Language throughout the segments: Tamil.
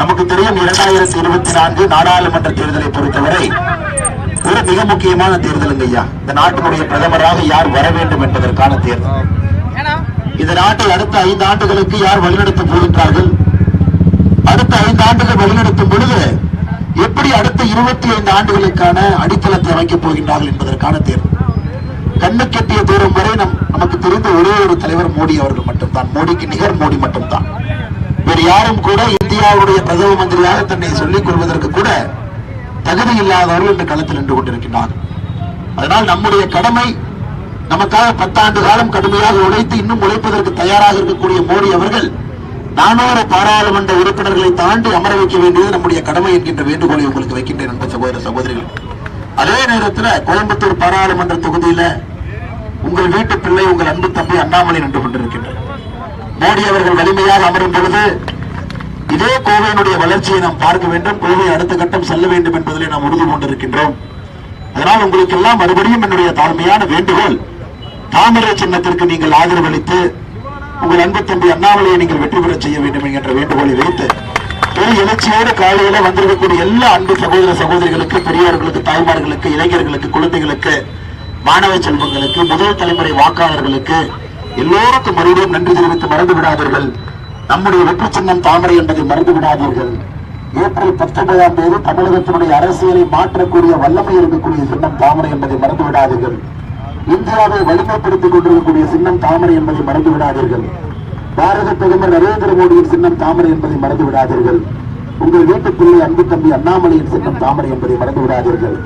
நமக்கு தெரியும் இரண்டாயிரத்தி இருபத்தி நான்கு நாடாளுமன்ற தேர்தலை பொறுத்தவரை ஒரு மிக முக்கியமான தேர்தலுங்க ஐயா. இந்த நாட்டினுடைய பிரதமராக யார் வர வேண்டும் என்பதற்கான தேர்தல். இந்த நாட்டை அடுத்த ஐந்து ஆண்டுகளுக்கு யார் வழிநடத்த போகின்றார்கள்? அடுத்த ஐந்து ஆண்டுகள் வழிநடத்தும் பொழுது எப்படி அடுத்த இருபத்தி ஐந்து ஆண்டுகளுக்கான அடித்தளத்தை அமைக்கப் போகின்றார்கள் என்பதற்கான தேர்தல். கண்ணு கெட்டிய தூரம் வரை நம் நமக்கு தெரிந்த ஒரே ஒரு தலைவர் மோடி அவர்கள் மட்டும்தான். மோடிக்கு நிகர் மோடி மட்டும்தான். வேறு யாரும் கூட இந்தியாவுடைய பிரதம மந்திரியாக தன்னை சொல்லிக் கொள்வதற்கு கூட தகுதி இல்லாதவர்கள் இந்த களத்தில் நின்று கொண்டிருக்கின்றார்கள். அதனால் நம்முடைய கடமை நமக்காக பத்தாண்டு காலம் கடுமையாக உழைத்து இன்னும் உழைப்பதற்கு தயாராக இருக்கக்கூடிய மோடி அவர்கள் நானூறு பாராளுமன்ற உறுப்பினர்களை தாண்டி அமர வைக்க வேண்டியது நம்முடைய கடமை என்கின்ற வேண்டுகோளை உங்களுக்கு வைக்கின்றேன் அன்பு சகோதர சகோதரிகள். அதே நேரத்தில் கோயம்புத்தூர் பாராளுமன்ற தொகுதியில உங்கள் வீட்டு பிள்ளை உங்கள் அன்பு தம்பி அண்ணாமலை நின்று கொண்டிருக்கின்றார். மோடி அவர்கள் வலிமையாக அமரும் பொழுது இதே கோவையினுடைய வளர்ச்சியை நாம் பார்க்க வேண்டும். கோவை அடுத்த கட்டம் செல்ல வேண்டும் என்பதிலே நாம் உறுதி கொண்டிருக்கின்றோம் அதனால் உங்களுக்கு எல்லாம் மறுபடியும் என்னுடைய தாழ்மையான வேண்டுகோள். தாமரை சின்னத்திற்கு நீங்கள் ஆதரவளித்து உங்கள் அன்பு தம்பி அண்ணாமலையை நீங்கள் வெற்றி பெற செய்ய வேண்டும் என்கின்ற வேண்டுகோளை வைத்து ஒரு எழுச்சியோடு காலையில வந்திருக்கக்கூடிய எல்லா அன்பு சகோதர சகோதரிகளுக்கு பெரியவர்களுக்கு தாய்மார்களுக்கு இளைஞர்களுக்கு குழந்தைகளுக்கு மாணவ செல்வங்களுக்கு முதல் தலைமுறை வாக்காளர்களுக்கு எல்லோருக்கும் மறுபடியும் நன்றி தெரிவித்து மறந்து விடாதீர்கள் நம்முடைய வெற்றி சின்னம் தாமரை என்பதை மறந்து விடாதீர்கள் ஏப்ரல் பத்தொன்பதாம் தேதி தமிழகத்தினுடைய அரசியலை மாற்றக்கூடிய வல்லமை இருக்கக்கூடிய சின்னம் தாமரை என்பதை மறந்து விடாதீர்கள் இந்தியாவை வலிமைப்படுத்திக் கொண்டிருக்கக்கூடிய சின்னம் தாமரை என்பதை மறந்து விடாதீர்கள் பாரத பிரதமர் நரேந்திர மோடியின் சின்னம் தாமரை என்பதை மறந்து விடாதீர்கள் உங்கள் வீட்டு பிள்ளை அன்பு தம்பி அண்ணாமலையின் சின்னம் தாமரை என்பதை மறந்து விடாதீர்கள்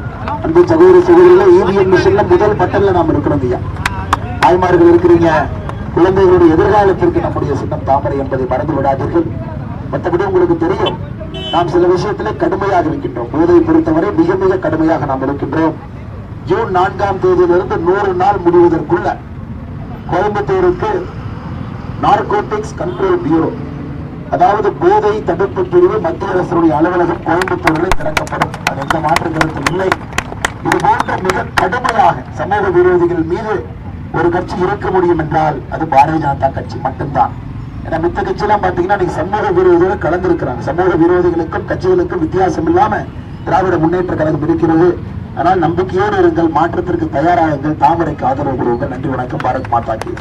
அன்பு சகோதர சகோதரிகளே ஈவிஎம் சின்னம் முதல் பட்டன்ல நாம் இருக்கிறோம் ஐயா. தாய்மார்கள் இருக்கிறீங்க. குழந்தைகளுடைய எதிர்காலத்திற்கு நம்முடைய சின்னம் தாமரை என்பதை மறந்து விடாதீர்கள். மற்றபடி உங்களுக்கு தெரியும் நாம் சில விஷயத்திலே கடுமையாக இருக்கின்றோம். போதை பொறுத்தவரை மிக மிக கடுமையாக நாம் இருக்கின்றோம். ஜூன் நான்காம் தேதியிலிருந்து நூறு நாள் முடிவதற்குள்ள கோயம்புத்தூருக்கு நார்கோட்டிக்ஸ் கண்ட்ரோல் பியூரோ அதாவது போதை தடுப்பு பிரிவு மத்திய அரசுடைய அலுவலகம் கோயம்புத்தூரில் திறக்கப்படும். அது எந்த மாற்று கருத்தும் இல்லை. இது போன்ற மிக கடுமையாக சமூக விரோதிகள் மீது ஒரு கட்சி இருக்க முடியும் என்றால் அது பாரதிய ஜனதா கட்சி மட்டும்தான். ஏன்னா மித்த கட்சியெல்லாம் பாத்தீங்கன்னா இன்னைக்கு சமூக விரோதியோட கலந்துருக்கிறாங்க. சமூக விரோதிகளுக்கும் கட்சிகளுக்கும் வித்தியாசம் இல்லாம திராவிட முன்னேற்ற கழகம் இருக்கிறது. ஆனால் நம்பிக்கையோடு இருங்கள் மாற்றத்திற்கு தயாராகுங்கள் தாமரைக்கு ஆதரவு கொடுங்கள். நன்றி வணக்கம். பாரத் மாதா கி.